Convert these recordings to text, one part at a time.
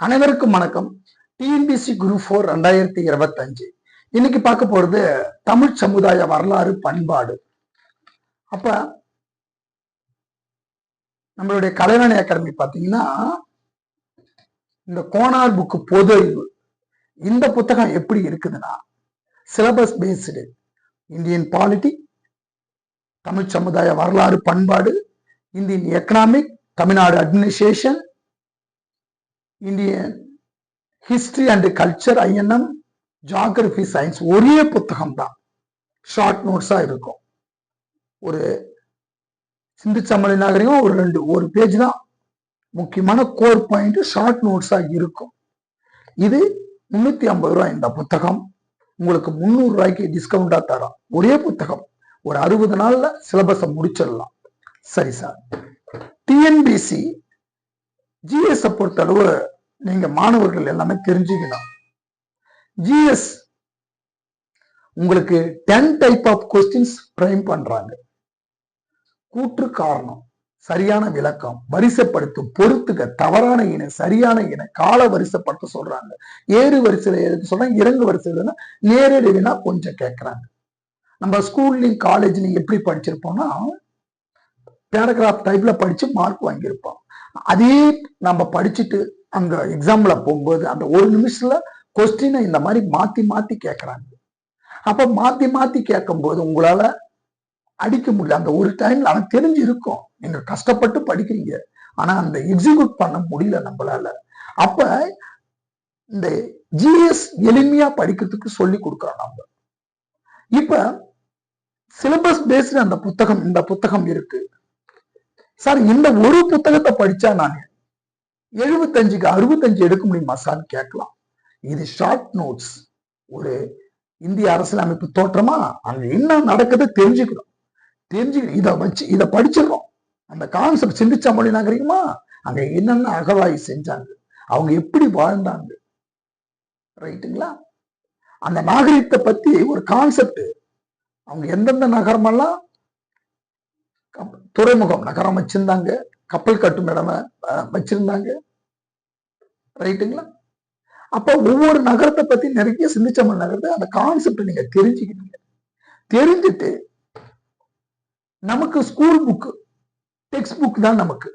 அனைவருக்கும் வணக்கம். TNPSC group four ரெண்டாயிரத்தி இருபத்தஞ்சு. இன்னைக்கு பார்க்க போறது தமிழ் சமுதாய வரலாறு பண்பாடு. அப்ப நம்மளுடைய கலைவாணி அகாடமி பார்த்தீங்கன்னா இந்த கோனார் புக்கு பொது அறிவு இந்த புத்தகம் எப்படி இருக்குதுன்னா syllabus based Indian polity Tamil சமுதாய வரலாறு பண்பாடு Indian economic Tamil Nadu administration Indian history and culture INM geography science ஒரே புத்தகம் தான் ஷார்ட் நோட்ஸா இருக்கும். ஒரு சிந்து சமலை நாகரிகம் ஒரு ரெண்டு ஒரு பேஜ் தான். முக்கியமான கோர் பாயிண்ட் ஷார்ட் நோட்ஸா இருக்கும். இது முன்னூத்தி ஐம்பது ரூபாய் இந்த புத்தகம். உங்களுக்கு முந்நூறு ரூபாய்க்கு டிஸ்கவுண்டா தரோம். ஒரே புத்தகம். ஒரு அறுபது நாள்ல சிலபஸை முடிச்சிடலாம். சரி சார் டிஎன்பிசி ஜிஎஸ் பொறுத்தளவு நீங்க மாணவர்கள் எல்லாமே தெரிஞ்சுக்கணும். ஜிஎஸ் உங்களுக்கு ten type of questions prime பண்றாங்க. கூற்று காரணம் சரியான விளக்கம் வரிசைப்படுத்தும் பொறுத்துக்க தவறான இன சரியான இன கால வரிசைப்படுத்த சொல்றாங்க. ஏறு வரிசையில எதுக்கு சொல்றாங்க இறங்கு வரிசையில நேரடி வினா கொஞ்சம் கேட்கறாங்க நம்ம ஸ்கூல்லையும் காலேஜ்லையும் எப்படி படிச்சிருப்போம்னா பேராகிராஃப் டைப்ல படிச்சு மார்க் வாங்கியிருப்போம். அதே நம்ம படிச்சுட்டு அங்க எக்ஸாம்ல போகும்போது அந்த ஒரு நிமிஷத்துல கொஸ்டினை இந்த மாதிரி மாத்தி மாத்தி கேட்கறாங்க அப்ப மாத்தி மாத்தி கேட்கும்போது உங்களால அடிக்க முடியல. அந்த ஒரு டைம்ல ஆனால் தெரிஞ்சு இருக்கும். நீங்க கஷ்டப்பட்டு படிக்கிறீங்க. ஆனா அந்த எக்ஸிக்யூட் பண்ண முடியல நம்மளால. அப்ப இந்த ஜிஎஸ் எளிமையா படிக்கிறதுக்கு சொல்லி கொடுக்குறோம் நம்ம இப்ப சிலபஸ் பேஸ்டு அந்த புத்தகம் இந்த புத்தகம் இருக்கு. சார் இந்த ஒரு புத்தகத்தை படிச்சா நான் எழுபத்தஞ்சுக்கு அறுபத்தஞ்சு எடுக்க முடியுமா சார் கேட்கலாம். இது ஷார்ட் நோட்ஸ் ஒரு இந்திய அரசியலமைப்பு தோற்றமா? அங்க என்ன நடக்குது தெரிஞ்சுக்கணும். தெரிஞ்சுக்கணும் இதை வச்சு இதை படிச்சிடறோம் அந்த கான்செப்ட் சிந்திச்சா மொழி நாகரிகமா அங்க என்னென்ன அகவாய் செஞ்சாங்க? அவங்க எப்படி வாழ்ந்தாங்க? ரைட்டுங்களா? அந்த நாகரிகத்தை பத்தி ஒரு கான்செப்ட் அவங்க எந்தெந்த நகரமெல்லாம் துறைமுகம் நகரம் வச்சிருந்தாங்க. கப்பல் கட்டும் இடம் வச்சிருந்தாங்க. ரைட்டுங்களா? அப்ப ஒவ்வொரு நகரத்தை பத்தி நிறைய சிந்திச்சமல் நகரத்தை அந்த கான்செப்ட் நீங்க தெரிஞ்சுக்கிட்டீங்க. தெரிஞ்சுட்டு நமக்கு ஸ்கூல் புக்கு டெக்ஸ்ட் புக் தான் நமக்கு.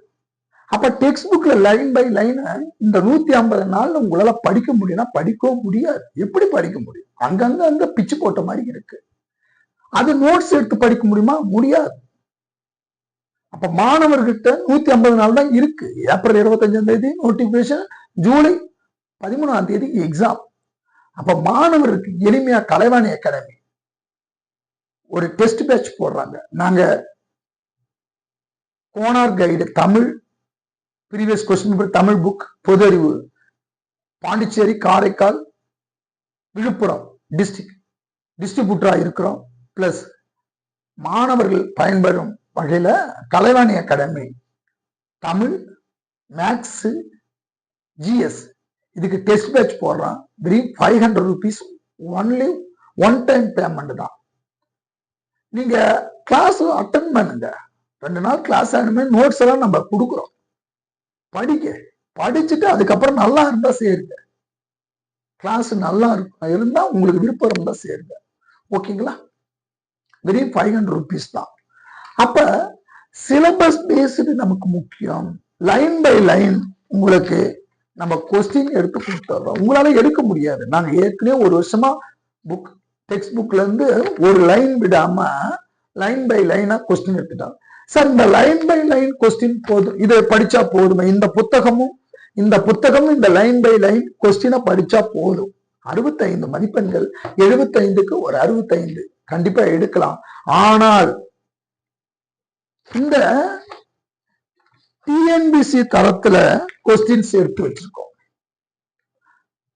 அப்ப டெக்ஸ்ட் புக்ல லைன் பை லைனை இந்த நூத்தி ஐம்பது நாள்ல உங்களால படிக்க முடியும்னா படிக்கவும் முடியாது. எப்படி படிக்க முடியும்? அங்கங்க அங்க பிச்சு போட்ட மாதிரி இருக்கு. அது நோட்ஸ் எடுத்து படிக்க முடியுமா? முடியாது. அப்ப மாணவர்கிட்ட நூத்தி ஐம்பது நாள் தான் இருக்கு. ஏப்ரல் இருபத்தஞ்சாம் தேதி நோட்டிபிகேஷன் ஜூலை பதிமூணாம் தேதி எக்ஸாம் அப்ப மாணவருக்கு எளிமையா கலைவாணி அகாடமி ஒரு டெஸ்ட் பேட்ச் போடுறாங்க. நாங்க Konar guide Tamil previous question Tamil book பொது அறிவு பாண்டிச்சேரி காரைக்கால் விழுப்புரம் டிஸ்ட்ரிக்ட் டிஸ்ட்ரிபியூட்டரா இருக்கிறோம். பிளஸ் மாணவர்கள் பயன்பெறும் வகையில் Kalaivani academy Tamil maths GS இதுக்கு டெஸ்ட் பேட்ச் போடுறான். வெறும் five hundred rupees only one time payment தான். நீங்கள் கிளாஸ் அட்டன் பண்ணுங்க. ரெண்டு நாள் கிளாஸ் ஆனமே நோட்ஸ் எல்லாம் நம்ம கொடுக்குறோம். படிக்க படிச்சுட்டு அதுக்கப்புறம் நல்லா இருந்தால் சேருங்க. கிளாஸ் நல்லா இருக்கும். இருந்தால் உங்களுக்கு விருப்பம் இருந்தால் சேருங்க. ஓகேங்களா வெறும் ஃபைவ் ஹண்ட்ரட் ருபீஸ் தான். அப்ப சிலபஸ் பேஸ்டு நமக்கு முக்கியம். லைன் பை லைன் உங்களுக்கு நம்ம கொஸ்டின் எடுத்து கொடுத்துறோம் உங்களால எடுக்க முடியாது. நாங்க ஏற்கனவே ஒரு வருஷமா புக் டெக்ஸ்ட் புக்ல இருந்து ஒரு லைன் விடாம லைன் பை லைனா கொஸ்டின் எடுத்துட்டோம். சார் இந்த லைன் பை லைன் கொஸ்டின் போதும். இதை படிச்சா போதுமே? இந்த புத்தகமும் இந்த புத்தகமும் இந்த லைன் பை லைன் கொஸ்டினை படிச்சா போதும். அறுபத்தைந்து மதிப்பெண்கள் எழுபத்தைந்துக்கு ஒரு அறுபத்தைந்து. கண்டிப்பா எடுக்கலாம். ஆனால் இந்த டிஎன்பிசி தரத்துல கொஸ்டின்ஸ் எடுத்து வச்சிருக்கோம்.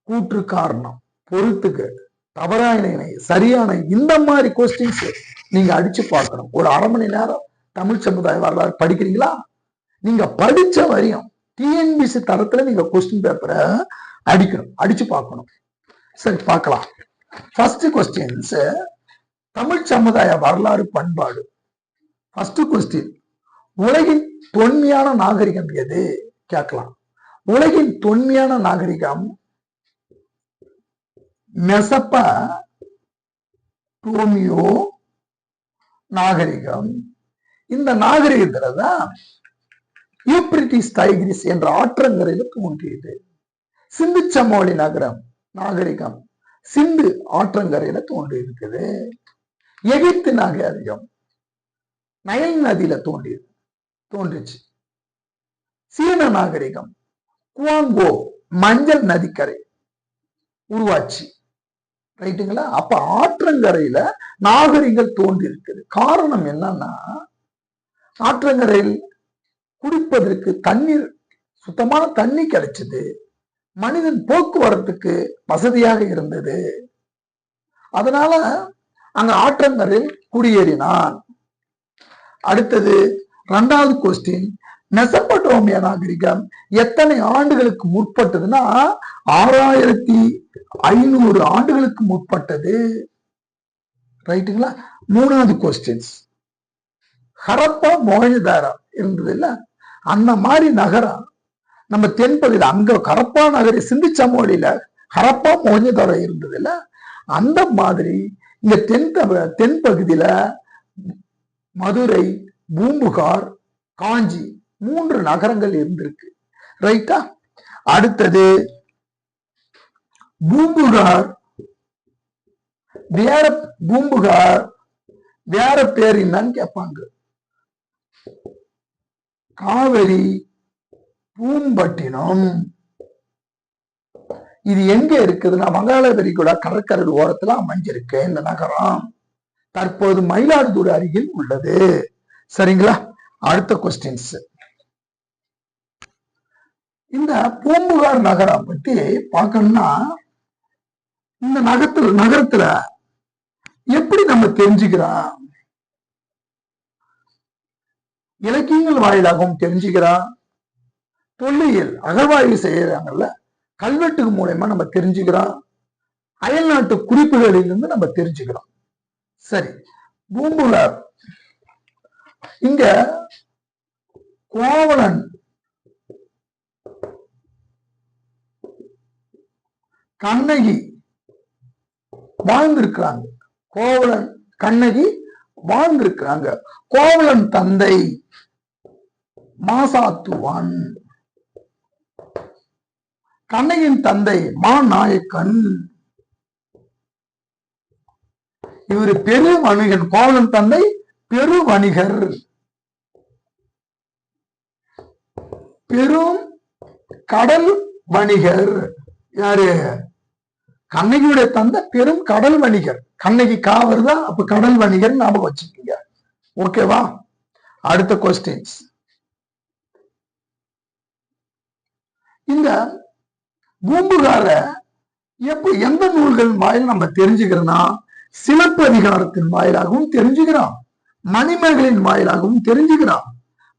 கூற்று காரணம் பொறுத்துக்கு தவறான இணை சரியான இந்த மாதிரி கொஸ்டின்ஸ் நீங்க அடிச்சு பார்க்கணும். ஒரு அரை மணி நேரம் தமிழ் சமுதாய வரலாறு படிக்கிறீங்களா? நீங்க படிச்ச வரையும் டிஎன்பிசி தரத்துல நீங்க கொஸ்டின் பேப்பரை அடிக்கணும் அடிச்சு பார்க்கணும். சரி பார்க்கலாம். ஃபர்ஸ்ட் கொஸ்டின்ஸ் தமிழ் சமுதாய வரலாறு பண்பாடு. ஃபர்ஸ்ட் கொஸ்டின் உலகின் தொன்மையான நாகரிகம் எது? கேட்கலாம். உலகின் தொன்மையான நாகரிகம் மெசப்ப டோமியோ நாகரிகம். இந்த நாகரிகத்துல தான் யூப்ரிட்டிஸ் டைகிரிஸ் என்ற ஆற்றங்கரையில தோன்றியது. சிந்து சமோலி நகரம் நாகரிகம் சிந்து ஆற்றங்கரையில தோன்றி இருக்குது எகிப்து நாகரிகம் நயல் நதியில தோன்றியது தோன்றுச்சு. சீன நாகரிகம் குவாங்கோ மஞ்சள் நதிக்கரை உருவாச்சு. ரைட்டுங்களா? அப்ப ஆற்றங்கரையில நாகரிகங்கள் தோன்றி இருக்குது காரணம் என்னன்னா ஆற்றங்கரையில் குடிப்பதற்கு தண்ணீர் சுத்தமான தண்ணி கிடைச்சது. மனிதன் போக்குவரத்துக்கு வசதியாக இருந்தது. அதனால அங்க ஆற்றங்கரையில் குடியேறினான். அடுத்தது ரெண்டாவது கொஸ்டின் மெசப்பட்டோமியா நாகரிகம் எத்தனை ஆண்டுகளுக்கு முற்பட்டதுன்னா ஆறாயிரத்தி ஐநூறு ஆண்டுகளுக்கு முற்பட்டது. ரைட்டுங்களா? மூணாவது கொஸ்டின்ஸ் ஹரப்பா மோகனதாரா இருந்தது இல்ல? அந்த மாதிரி நகரம் நம்ம தென்பகுதியில் அங்க ஹரப்பா நகரி சிந்து சமோலியில ஹரப்பா மோகனதாரா இருந்தது இல்ல? அந்த மாதிரி இங்க தென் தென் தென்பகுதியில மதுரை பூம்புகார் காஞ்சி மூன்று நகரங்கள் இருந்திருக்கு. ரைட்டா அடுத்தது பூம்புகார் வேற பூம்புகார் வேற பேர் என்னன்னு கேட்பாங்க. காவிரி பூம்பட்டினம். இது எங்க இருக்குதுன்னா வங்காள விரிகுடா கடற்கரை ஓரத்துல அமைஞ்சிருக்கு இந்த நகரம். தற்போது மயிலாடுதுறை அருகில் உள்ளது. சரிங்களா? அடுத்த கொஸ்டின்ஸ் இந்த பூம்புகார் நகரம் பத்தி பார்க்கணும்னா இந்த நகரத்துல நகரத்துல எப்படி நம்ம தெரிஞ்சுக்கிறோம்? இலக்கியங்கள் வாயிலாகவும் தெரிஞ்சுக்கிறோம். தொல்லியல் அகழ்வாய்வு செய்யறாங்கல்ல கல்வெட்டு மூலயமா நம்ம தெரிஞ்சுக்கிறோம். அயல்நாட்டு குறிப்புகளிலிருந்து நம்ம தெரிஞ்சுக்கிறோம். சரி பூம்புகார். இங்க கோவலன் கண்ணகி வாழ்ந்திருக்கிறாங்க. கோவலன் கண்ணகி வாழ்ந்திருக்கிறாங்க. கோவலன் தந்தை மாசாத்துவான். கண்ணகியின் தந்தை மாநாயக்கன். இவர் பெரு வணிகன் கோவலன் தந்தை பெரு வணிகர். பெரும் கடல் வணிகர். யாரு? கண்ணகியுடைய தந்தை பெரும் கடல் வணிகர். கண்ணகி காவர் தான் அப்ப கடல் வணிகர் ஞாபகம் வச்சுக்கீங்க. ஓகேவா அடுத்த கொஸ்டின்ஸ் இந்த பூம்புகார எப்ப எந்த நூல்கள் வாயில் நம்ம தெரிஞ்சுக்கிறோம்னா சிலப்பதிகாரத்தின் வாயிலாகவும் தெரிஞ்சுக்கிறான் மணிமேகலின் வாயிலாகவும் தெரிஞ்சுக்கிறான்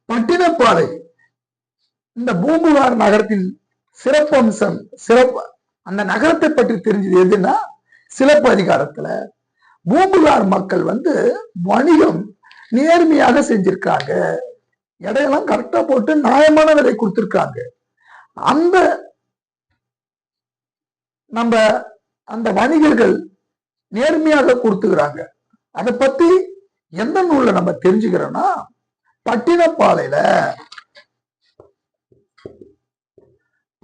பட்டினப்பாறை இந்த பூம்புகார் நகரத்தின் சிறப்பம்சம் சிறப்பு அந்த நகரத்தை பற்றி தெரிஞ்சது எதுன்னா சிலப்பு அதிகாரத்துல பூம்புகார் மக்கள் வந்து வணிகம் நேர்மையாக செஞ்சிருக்காங்க எடையெல்லாம் கரெக்டா போட்டு நியாயமான விலை கொடுத்திருக்காங்க அந்த நம்ம அந்த வணிகர்கள் நேர்மையாக கொடுத்துக்கிறாங்க அதை பத்தி எந்த நூல்ல நம்ம தெரிஞ்சுக்கிறோம்னா பட்டினப்பாலையில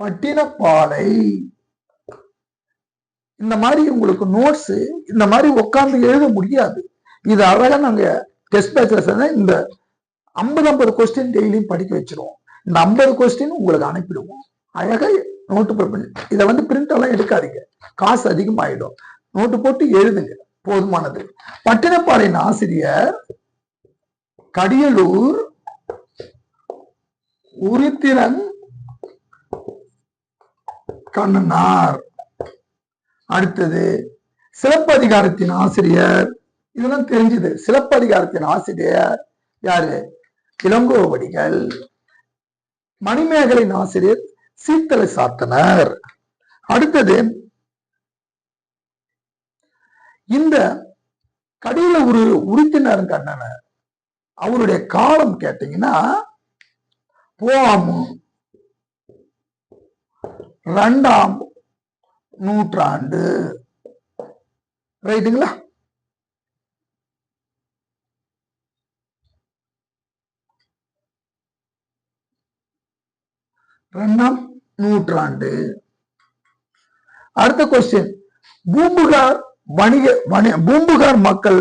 பட்டினப்பாலை இந்த மாதிரி உங்களுக்கு நோட்ஸ் இந்த மாதிரி உட்கார்ந்து எழுத முடியாது. இது அழகா நாங்க டெஸ்ட் பேச்சர்ஸ் இந்த ஐம்பது ஐம்பது கொஸ்டின் டெய்லியும் படிக்க வச்சிருவோம். இந்த ஐம்பது கொஸ்டின் உங்களுக்கு அனுப்பிடுவோம். அழகா நோட்டு பண்ணி இதை வந்து பிரிண்ட் எல்லாம் எடுக்காதீங்க. காசு அதிகமாயிடும். நோட்டு போட்டு எழுதுங்க. போதுமானது. பட்டினப்பாளையின் ஆசிரியர் கடியலூர் உரித்திரன் கண்ணனார். அடுத்தது சிலப்பதிகாரத்தின் ஆசிரியர். இதெல்லாம் தெரிஞ்சது. சிலப்பதிகாரத்தின் ஆசிரியர் யாரு? இளங்கோவடிகள். மணிமேகலின் ஆசிரியர் சீத்தலை சாத்தனர். அடுத்தது இந்த கடையில ஒரு உறுப்பினர் கண்ணன அவருடைய காலம் கேட்டீங்கன்னா போவாமு. ரெண்டாம் நூற்றாண்டு. ரைட்டுங்களா? ரெண்டாம் நூற்றாண்டு. அடுத்த கொஸ்டின் பூம்புகார் வணிக வணிக பூம்புகார் மக்கள்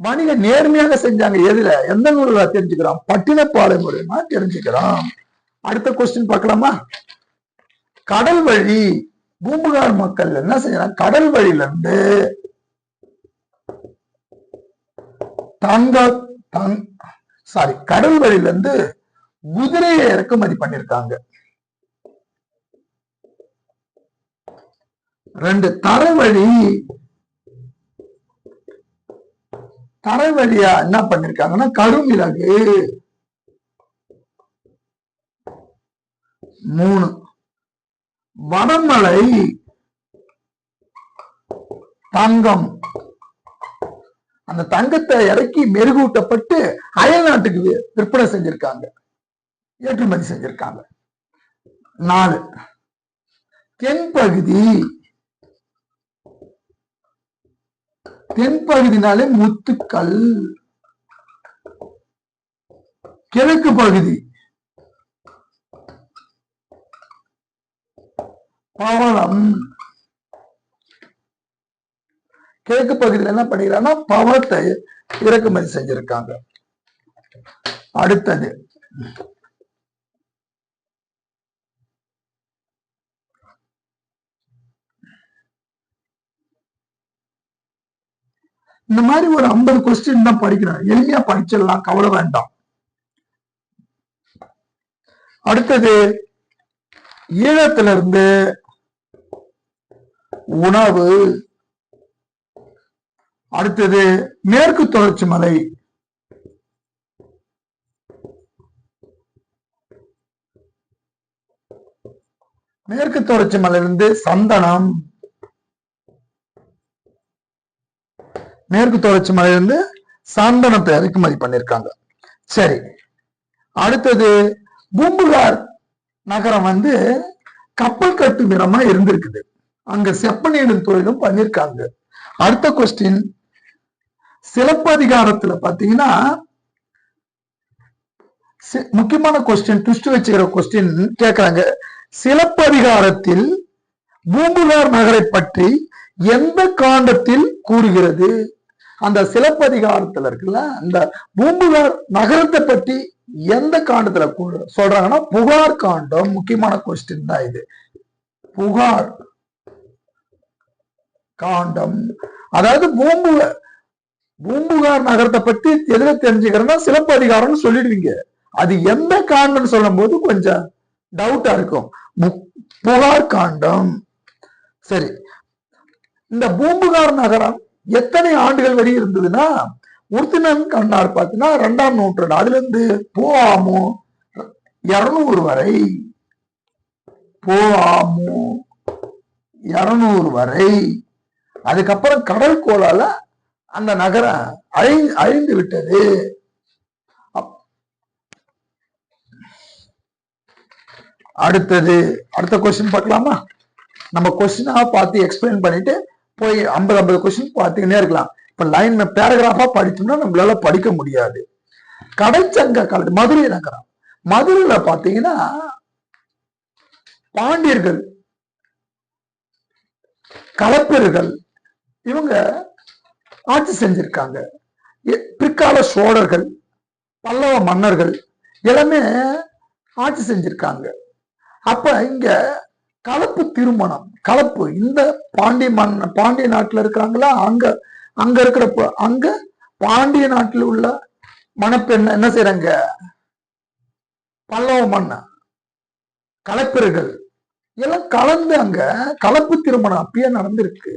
வணிக நேர்மையாக செஞ்சாங்க. எதுல? எந்த நூல்ல தெரிஞ்சுக்கிறோம்? பட்டினப்பாலை மூலியமா தெரிஞ்சுக்கிறோம். அடுத்த கொஸ்டின் பார்க்கலாமா? கடல் வழி பூம்புகார் மக்கள் என்ன செஞ்சாங்க? கடல் வழியில இருந்து தங்க தங் சாரி கடல் வழியில இருந்து குதிரையை இறக்குமதி பண்ணிருக்காங்க. ரெண்டு தரவழி என்ன பண்ணிருக்காங்கன்னா கருமிளகு மூணு. வடமலை தங்கம். அந்த தங்கத்தை இறக்கி மெருகூட்டப்பட்டு அயல்நாட்டுக்கு நாட்டுக்கு விற்பனை செஞ்சிருக்காங்க. ஏற்றுமதி செஞ்சிருக்காங்க. நாலு. தென்பகுதி தென்பகுதினாலே முத்துக்கள். கிழக்கு பகுதி. பவளம். கிழக்கு பகுதியில் என்ன பண்ணிக்கிறாங்கன்னா பவளத்தை இறக்குமதி செஞ்சிருக்காங்க. அடுத்தது இந்த மாதிரி ஒரு ஐம்பது கொஸ்டின் தான் படிக்கிறேன். எளிமையா படிச்சிடலாம். கவலை வேண்டாம். அடுத்தது ஈழத்துல இருந்து உணவு. அடுத்தது மேற்கு தொடர்ச்சி மலை. மேற்கு தொடர்ச்சி மலையிலிருந்து சந்தனம். மேற்கு தொடர்ச்சி மலையிலிருந்து சந்தனத்தை இறக்குமதி பண்ணிருக்காங்க. சரி. அடுத்தது பூம்புகார் நகரம் வந்து கப்பல் கட்டும் இடமா இருந்திருக்குது. அங்க செப்பனிடும் தொழிலும் பண்ணியிருக்காங்க அடுத்த கொஸ்டின் சிலப்பதிகாரத்துல பாத்தீங்கன்னா முக்கியமான கொஸ்டின் ட்விஸ்ட் வச்சுக்கிற கொஸ்டின் கேக்குறாங்க. சிலப்பதிகாரத்தில் பூம்புகார் நகரை பற்றி எந்த காண்டத்தில் கூறுகிறது? அந்த சிலப்பதிகாரத்துல இருக்குல்ல அந்த பூம்புகார் நகரத்தை பற்றி எந்த காண்டத்துல சொல்றாங்கன்னா புகார் காண்டம் முக்கியமான கொஸ்டின் தான் இது. புகார் காண்டம். அதாவது பூம்புகார் பூம்புகார் நகரத்தை பத்தி எதுல தெரிஞ்சுக்கிறேன்னா சிலப்பதிகாரம்னு சொல்லிடுவீங்க. அது எந்த காண்டம்னு சொல்லும் போது கொஞ்சம் டவுட்டா இருக்கும். மு- புகார் காண்டம். சரி. இந்த பூம்புகார் நகரம் எத்தனை ஆண்டுகள் வரை இருந்ததுன்னா உருத்தினன் கண்ணார் பார்த்தீங்கன்னா ரெண்டாம் நூற்றாண்டு. அதுல இருந்து போஆமு இருநூறு வரை போஆமு இருநூறு வரை. அதுக்கப்புறம் கடல் கோளால அந்த நகரம் அழி அழிந்து விட்டது. அப்- அடுத்தது அடுத்த கொஸ்டின் பார்க்கலாமா? நம்ம கொஸ்டினா பார்த்து எக்ஸ்பிளைன் பண்ணிட்டு போய் ஐம்பது ஐம்பது கொஸ்டின் பார்த்துக்கினே இருக்கலாம். இப்ப லைன் பேராகிராஃபா படிச்சோம்னா நம்மளால படிக்க முடியாது. கடைச்சங்க காலத்து மதுரை நகரம். மதுரையில பாத்தீங்கன்னா பாண்டியர்கள் கலப்பெருகள் இவங்க ஆட்சி செஞ்சிருக்காங்க. பிற்கால சோழர்கள் பல்லவ மன்னர்கள் எல்லாமே ஆட்சி செஞ்சிருக்காங்க. அப்ப இங்க கலப்பு திருமணம் கலப்பு. இந்த பாண்டிய மன் பாண்டிய நாட்டுல இருக்கிறாங்களா? அங்க அங்க இருக்கிற அங்க பாண்டிய நாட்டில் உள்ள மணப்பெண் என்ன செய்யறாங்க பல்லவ மன்ன கலப்பிர்கள். எல்லாம் கலந்து அங்க கலப்பு திருமணம் அப்பயே நடந்திருக்கு.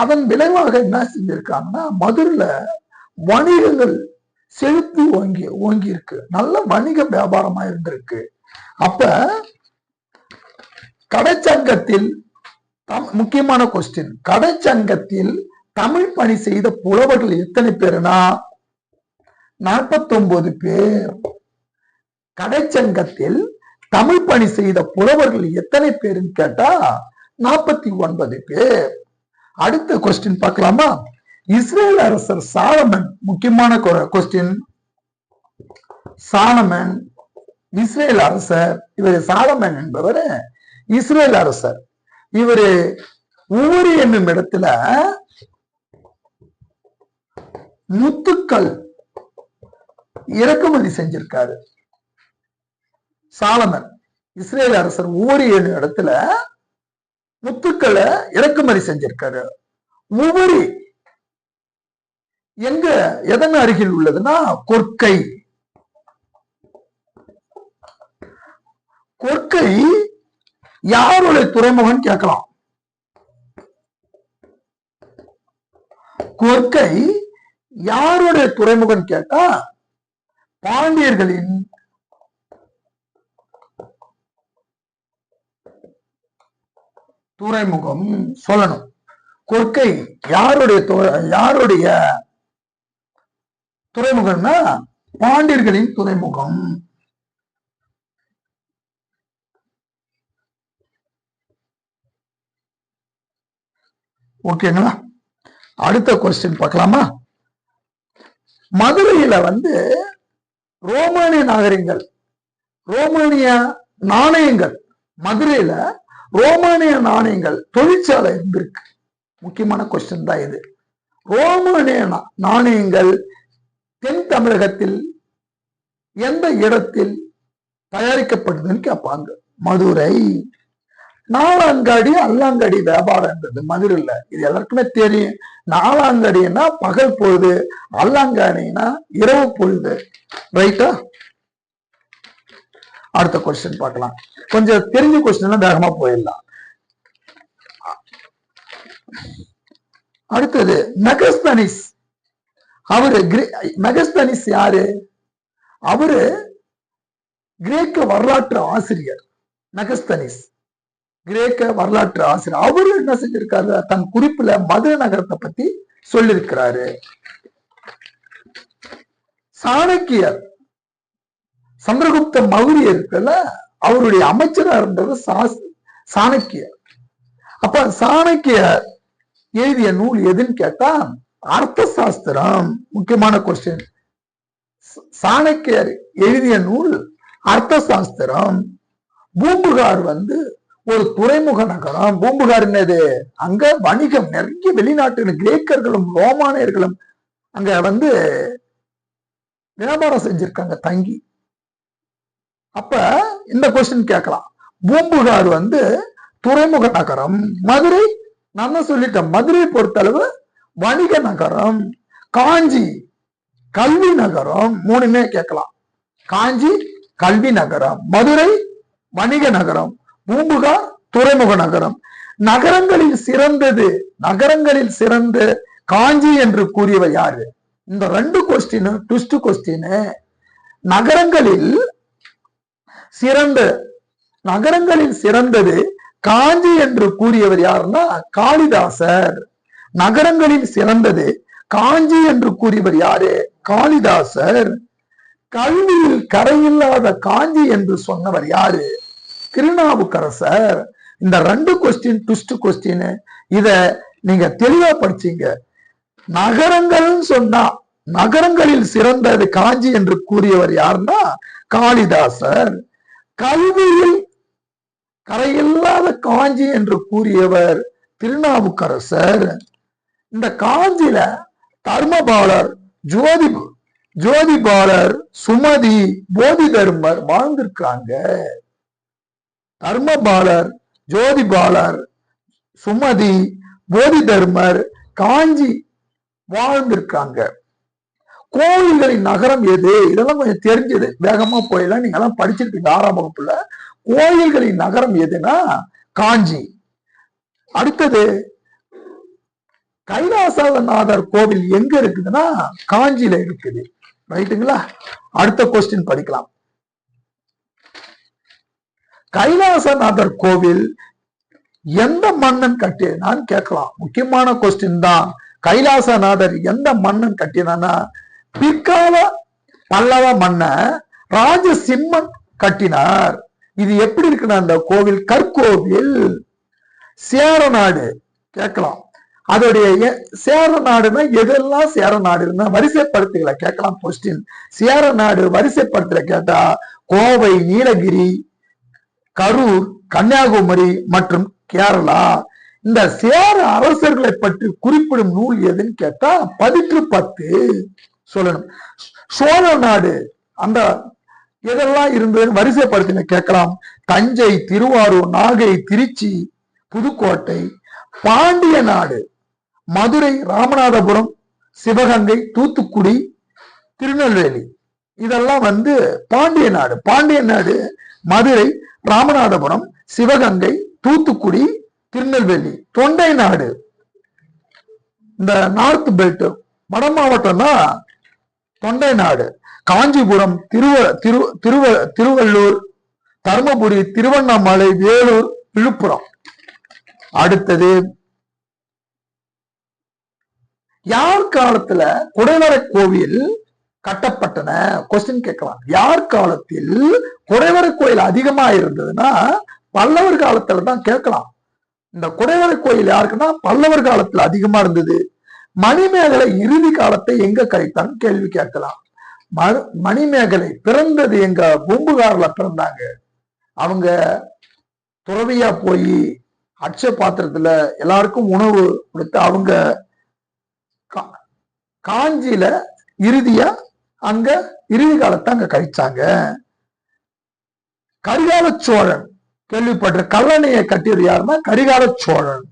அதன் விளைவாக என்ன செஞ்சிருக்காங்கன்னா மதுரையில வணிகங்கள் செழித்து ஓங்கி ஓங்கி இருக்கு நல்ல வணிக வியாபாரமா இருந்திருக்கு. அப்ப கடைச்சங்கத்தில் முக்கியமான கொஸ்டின் கடைச்சங்கத்தில் தமிழ் பணி செய்த புலவர்கள் எத்தனை பேருனா நாற்பத்தொன்பது பேர். கடைச்சங்கத்தில் தமிழ் பணி செய்த புலவர்கள் எத்தனை பேருன்னு கேட்டா நாற்பத்தி ஒன்பது பேர். அடுத்த கொஸ்டின் பார்க்கலாமா? இஸ்ரேல் அரசர் சாலமன் முக்கியமான கொஸ்டின் சாலமன் இஸ்ரேல் அரசர் இவர் சாலமன் என்பவர் இஸ்ரேல் அரசர். இவரு ஊரி என்னும் இடத்துல முத்துக்கள் இறக்குமதி செஞ்சிருக்காரு. சாலமன் இஸ்ரேல் அரசர் ஊரி என்னும் இடத்துல முத்துக்களை இறக்குமதி செஞ்சிருக்காரு. உவரி எங்க எதன் அருகில் உள்ளதுன்னா கொற்கை. கொற்கை யாருடைய துறைமுகம் கேட்கலாம். கொற்கை யாருடைய துறைமுகம் கேட்டா பாண்டியர்களின் துறைமுகம் சொல்லணும். கொற்கை யாருடைய யாருடைய துறைமுகம்னா பாண்டியர்களின் துறைமுகம். ஓகேங்களா அடுத்த கொஸ்டின் பார்க்கலாமா? மதுரையில வந்து ரோமானிய நாகரிகங்கள் ரோமானிய நாணயங்கள் மதுரையில ரோமானிய நாணயங்கள் தொழிற்சாலை இருந்திருக்கு. முக்கியமான கொஸ்டின் தான் இது. ரோமானிய நா- நாணயங்கள் தென் தமிழகத்தில் எந்த இடத்தில் தயாரிக்கப்படுதுன்னு கேட்பாங்க. மதுரை. நாலாங்காடி அல்லாங்காடி வியாபாரம்ன்றது மதுரையில். இது எல்லாருக்குமே தெரியும். நாலாங்காடின்னா பகல் பொழுது அல்லாங்காடினா இரவு பொழுது. ரைட்டா அடுத்த கொஸ்டின் பார்க்கலாம். கொஞ்சம் தெரிஞ்ச கொஸ்டின் வேகமா போயிடலாம். அடுத்தது மெகஸ்தனிஸ். அவரு கிரே- மெகஸ்தனிஸ் யாரு? அவரு கிரேக்க வரலாற்று ஆசிரியர் மெகஸ்தனிஸ். கிரேக்க வரலாற்று ஆசிரியர். அவரு என்ன செஞ்சிருக்காரு? தன் குறிப்புல மதுரை நகரத்தை பத்தி சொல்லியிருக்கிறாரு சாணக்கியர் சந்திரகுப்த மௌரிய இருக்குல்ல அவருடைய அமைச்சரா இருந்தது சாணக்கியர். அப்ப சாணக்கியர் எழுதிய நூல் எதுன்னு கேட்டா அர்த்த சாஸ்திரம் முக்கியமான கொஸ்டின் சாணக்கியர் எழுதிய நூல் அர்த்த சாஸ்திரம் பூம்புகார் வந்து ஒரு துறைமுக நகரம் பூம்புகார் என்னது அங்க வணிகம் நிறைய வெளிநாட்டு கிரேக்கர்களும் ரோமானியர்களும் அங்க வந்து வியாபாரம் செஞ்சிருக்காங்க தங்கி. அப்ப இந்த கொஸ்டின் கேட்கலாம். பூம்புகார் வந்து துறைமுக நகரம் மதுரை நான் சொல்லிட்டேன் மதுரை பொறுத்தளவு வணிக நகரம் காஞ்சி கல்வி நகரம் மூணுமே கேட்கலாம். காஞ்சி கல்வி நகரம் மதுரை வணிக நகரம். பூம்புகார் துறைமுக நகரம். நகரங்களில் சிறந்தது நகரங்களில் சிறந்த காஞ்சி என்று கூறியவர் யாரு? இந்த ரெண்டு கொஸ்டின் ட்விஸ்ட் கொஸ்டின் நகரங்களில் சிறந்த நகரங்களில் சிறந்தது காஞ்சி என்று கூறியவர் யாருன்னா காளிதாசர். நகரங்களில் சிறந்தது காஞ்சி என்று கூறியவர் யாரு? காளிதாசர். கல்வியில் கரையில்லாத காஞ்சி என்று சொன்னவர் யாரு? திருநாவுக்கரசர் இந்த ரெண்டு கொஸ்டின் ட்விஸ்ட் கொஸ்டின் இத நீங்க தெளிவா படிச்சீங்க. நகரங்கள்னு சொன்னா நகரங்களில் சிறந்தது காஞ்சி என்று கூறியவர் யாருன்னா காளிதாசர். கல்வியில் கரையில்லாத காஞ்சி என்று கூறியவர் திருநாவுக்கரசர். இந்த காஞ்சியில தர்மபாலர் ஜோதி ஜோதிபாலர் சுமதி போதி தர்மர் வாழ்ந்திருக்காங்க. தர்மபாலர் ஜோதிபாலர் சுமதி போதி தர்மர் காஞ்சி வாழ்ந்திருக்காங்க. கோயில்களின் நகரம் எது? இதெல்லாம் கொஞ்சம் தெரிஞ்சது. வேகமா போயிடலாம். நீங்க எல்லாம் படிச்சிருப்பீங்க ஆறாம் வகுப்புல. கோயில்களின் நகரம் எதுனா காஞ்சி. அடுத்தது கைலாசநாதர் கோவில் எங்க இருக்குதுன்னா காஞ்சியில இருக்குது. ரைட்டுங்களா? அடுத்த கொஸ்டின் படிக்கலாம். கைலாசநாதர் கோவில் எந்த மன்னன் கட்டினான்னு கேட்கலாம். முக்கியமான கொஸ்டின் தான். கைலாசநாதர் எந்த மன்னன் கட்டினான்னா பிற்கால பல்லவ மன்னன் ராஜசிம்மன் கட்டினார். இது எப்படி இருக்குன்னா அந்த கோவில் கற்கோவில் சேர நாடு கேட்கலாம். அதோடைய சேர நாடுனா எதெல்லாம் சேர நாடுன்னா வரிசைப்படுத்துகளை கேட்கலாம் கொஸ்டின் சேர நாடு வரிசைப்படுத்தல கேட்டா கோவை நீலகிரி கரூர் கன்னியாகுமரி மற்றும் கேரளா. இந்த சேர அரசர்களை பற்றி குறிப்பிடும் நூல் எதுன்னு கேட்டா பதிற்று பத்து. சொல்லணும். சோழ நாடு அந்த எதெல்லாம் இருந்ததுன்னு வரிசைப்படுத்தின கேட்கலாம். தஞ்சை திருவாரூர் நாகை திருச்சி புதுக்கோட்டை. பாண்டிய நாடு மதுரை ராமநாதபுரம் சிவகங்கை தூத்துக்குடி திருநெல்வேலி. இதெல்லாம் வந்து பாண்டிய நாடு. பாண்டிய நாடு மதுரை ராமநாதபுரம் சிவகங்கை தூத்துக்குடி திருநெல்வேலி. தொண்டை நாடு. இந்த நார்த் பெல்ட் வட மாவட்டம் தான் தொண்டை நாடு. காஞ்சிபுரம் திருவ திரு திருவ திருவள்ளூர் தருமபுரி திருவண்ணாமலை வேலூர் விழுப்புரம். அடுத்தது யார் காலத்துல குடைவர கோவில் கட்டப்பட்டன. கொஸ்டின் கேட்கலாம். யார் காலத்தில் குடைவரை கோயில் அதிகமா இருந்ததுன்னா பல்லவர் காலத்துல தான் கேட்கலாம். இந்த குடைவரை கோயில் யாருக்குன்னா பல்லவர் காலத்துல அதிகமா இருந்தது. மணிமேகலை இறுதி காலத்தை எங்க கழித்தான்னு கேள்வி கேட்கலாம். மணிமேகலை பிறந்தது எங்க பூம்புகார்ல பிறந்தாங்க. அவங்க துறவியா போய் அட்ச பாத்திரத்துல எல்லாருக்கும் உணவு கொடுத்து அவங்க கா- காஞ்சியில இறுதியா அங்க இறுதி காலத்தை அங்க கழிச்சாங்க. கரிகால சோழன் கேள்விப்பட்ட கல்லணையை கட்டியது யாருன்னா கரிகால சோழன்.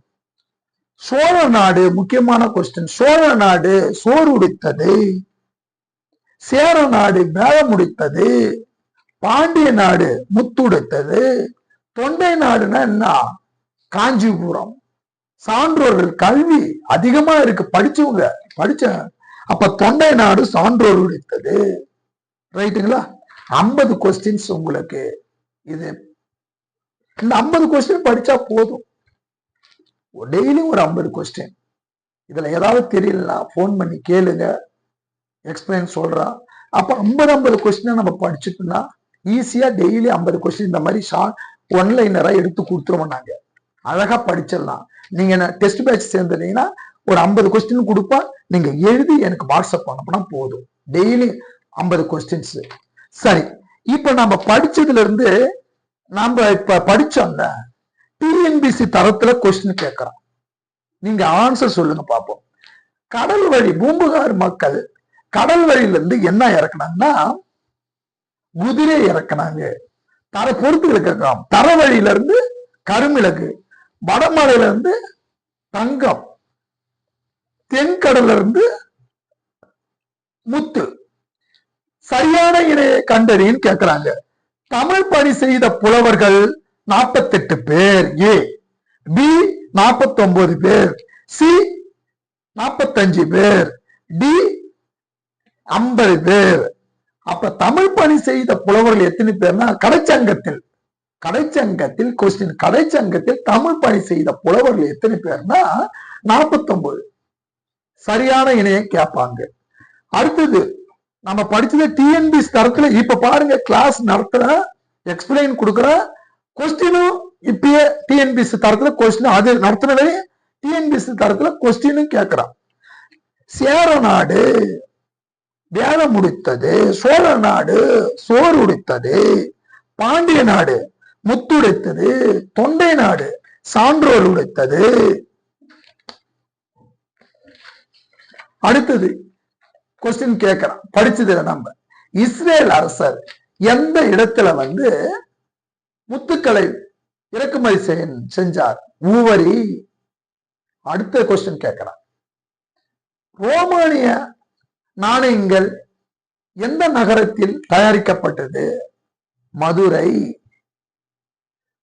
சோழ நாடு முக்கியமான கொஸ்டின் சோழ நாடு சோறு உடைத்தது சேர நாடு மேல முடித்தது. பாண்டிய நாடு முத்துடைத்தது. தொண்டை நாடுன்னா என்ன? காஞ்சிபுரம். சான்றோர்கள் கல்வி அதிகமா இருக்கு. படிச்சவங்க படிச்ச அப்ப தொண்டை நாடு சான்றோர் உடைத்தது ரைட்டுங்களா ஐம்பது கொஸ்டின்ஸ் உங்களுக்கு. இது இந்த ஐம்பது கொஸ்டின் படிச்சா போதும். டெய்லியும் ஒரு ஐம்பது கொஸ்டின் இதுல ஏதாவது தெரியலனா ஃபோன் பண்ணி கேளுங்க. எக்ஸ்பிளைன் சொல்றான் அப்ப ஐம்பது ஐம்பது கொஸ்டினை நம்ம படிச்சுட்டோம்னா ஈஸியா டெய்லி ஐம்பது கொஸ்டின் இந்த மாதிரி ஷார்ட் ஒன்லைனரா எடுத்து கொடுத்துருவோம் நாங்க. அழகா படிச்சிடலாம். நீங்க டெஸ்ட் பேட்ச் சேர்ந்துட்டீங்கன்னா ஒரு ஐம்பது கொஸ்டின் கொடுப்பா நீங்க எழுதி எனக்கு வாட்ஸ்அப் அனுப்புனா போதும். டெய்லி ஐம்பது கொஸ்டின்ஸ் சரி இப்ப நம்ம படிச்சதுல இருந்து நம்ம இப்ப படிச்சோம்ல டிஎன்பிசி தரத்துல கொஸ்டின் கேட்கறோம். நீங்க ஆன்சர் சொல்லுங்க பார்ப்போம் கடல் வழி பூம்புகார் மக்கள் கடல் வழியில இருந்து என்ன இறக்குனாங்கன்னா குதிரை இறக்குனாங்க. தர பொறுத்து கேட்கலாம் தர வழியில இருந்து கருமிளகு வடமலையில இருந்து தங்கம். தென்கடல்ல இருந்து முத்து சரியான இணையை கண்டறின்னு கேட்கிறாங்க தமிழ் பணி செய்த புலவர்கள் நாற்பத்தெட்டு பேர். ஏ பி நாற்பத்தொன்பது பேர். சி நாற்பத்தஞ்சு பேர். டி ஐம்பது பேர். அப்ப தமிழ் பணி செய்த புலவர்கள் எத்தனை பேர்னா கடைச்சங்கத்தில் கடைச்சங்கத்தில் கொஸ்டின் கடைச்சங்கத்தில் தமிழ் பணி செய்த புலவர்கள் எத்தனை பேர்னா நாற்பத்தொன்பது சரியான இணையை கேட்பாங்க. அடுத்தது நம்ம படிச்சது டிஎன்பிசி தரத்துல இப்ப பாருங்க கிளாஸ் நடத்துற எக்ஸ்பிளைன் கொடுக்குற கொஸ்டினும் இப்பயே டிஎன்பிசி தரத்துல கொஸ்டின் அது நடத்துனதே டிஎன்பிசி தரத்துல கொஸ்டினும் கேட்கிறான். சேர நாடு வேலை முடித்தது சோழ நாடு சோறு உடைத்தது பாண்டிய நாடு முத்துடைத்தது தொண்டை நாடு சான்றோர் உடைத்தது அடுத்தது கொஸ்டின் கேட்கிறான் படிச்சதுல நம்ம இஸ்ரேல் அரசர் எந்த இடத்துல வந்து முத்துக்களை இறக்குமதி செஞ்சார்? ஊவரி அடுத்த கொஸ்டின் கேட்கிறான் ரோமானிய நாணயங்கள் எந்த நகரத்தில் தயாரிக்கப்பட்டது? மதுரை.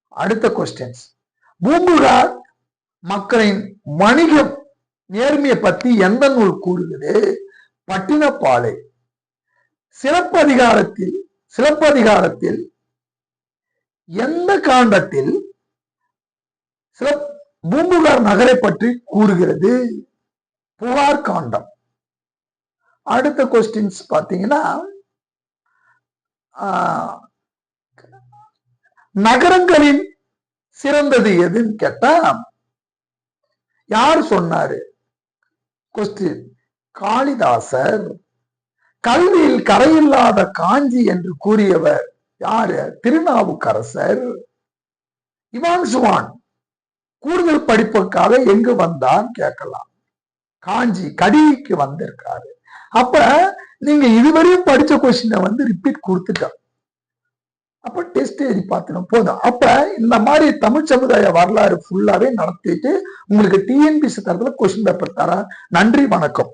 அடுத்த கொஸ்டின்ஸ் பூம்புகார் மக்களின் வணிகம் நேர்மையை பத்தி எந்த நூல் கூறுகிறது? பட்டினப்பாலை. சிறப்பதிகாரத்தில் சிறப்பதிகாரத்தில் எந்த காண்டத்தில் சில பூம்புகார் நகரை பற்றி கூறுகிறது? புகார் காண்டம். அடுத்த கொஸ்டின்ஸ் பாத்தீங்கன்னா ஆஹ், நகரங்களில் சிறந்தது எதுன்னு கேட்டா யார் சொன்னாரு? கொஸ்டின் காளிதாசர் கல்வியில் கரையில்லாத காஞ்சி என்று கூறியவர் யாரு? திருநாவுக்கரசர். இவான் சுவான் கூடுதல் படிப்புக்காக எங்கு வந்தான்? கேட்கலாம். காஞ்சி கடிக்கு வந்திருக்காரு. அப்ப நீங்க இதுவரையும் படிச்ச கொஸ்டினை வந்து ரிப்பீட் கொடுத்துட்டோம். அப்ப டெஸ்ட் எழுதி பார்த்துடும் போதும். அப்ப இந்த மாதிரி தமிழ் சமுதாய வரலாறு ஃபுல்லாவே நடத்திட்டு உங்களுக்கு டிஎன்பிசி தரத்துல கொஸ்டின் பேப்பர் தரேன். நன்றி வணக்கம்.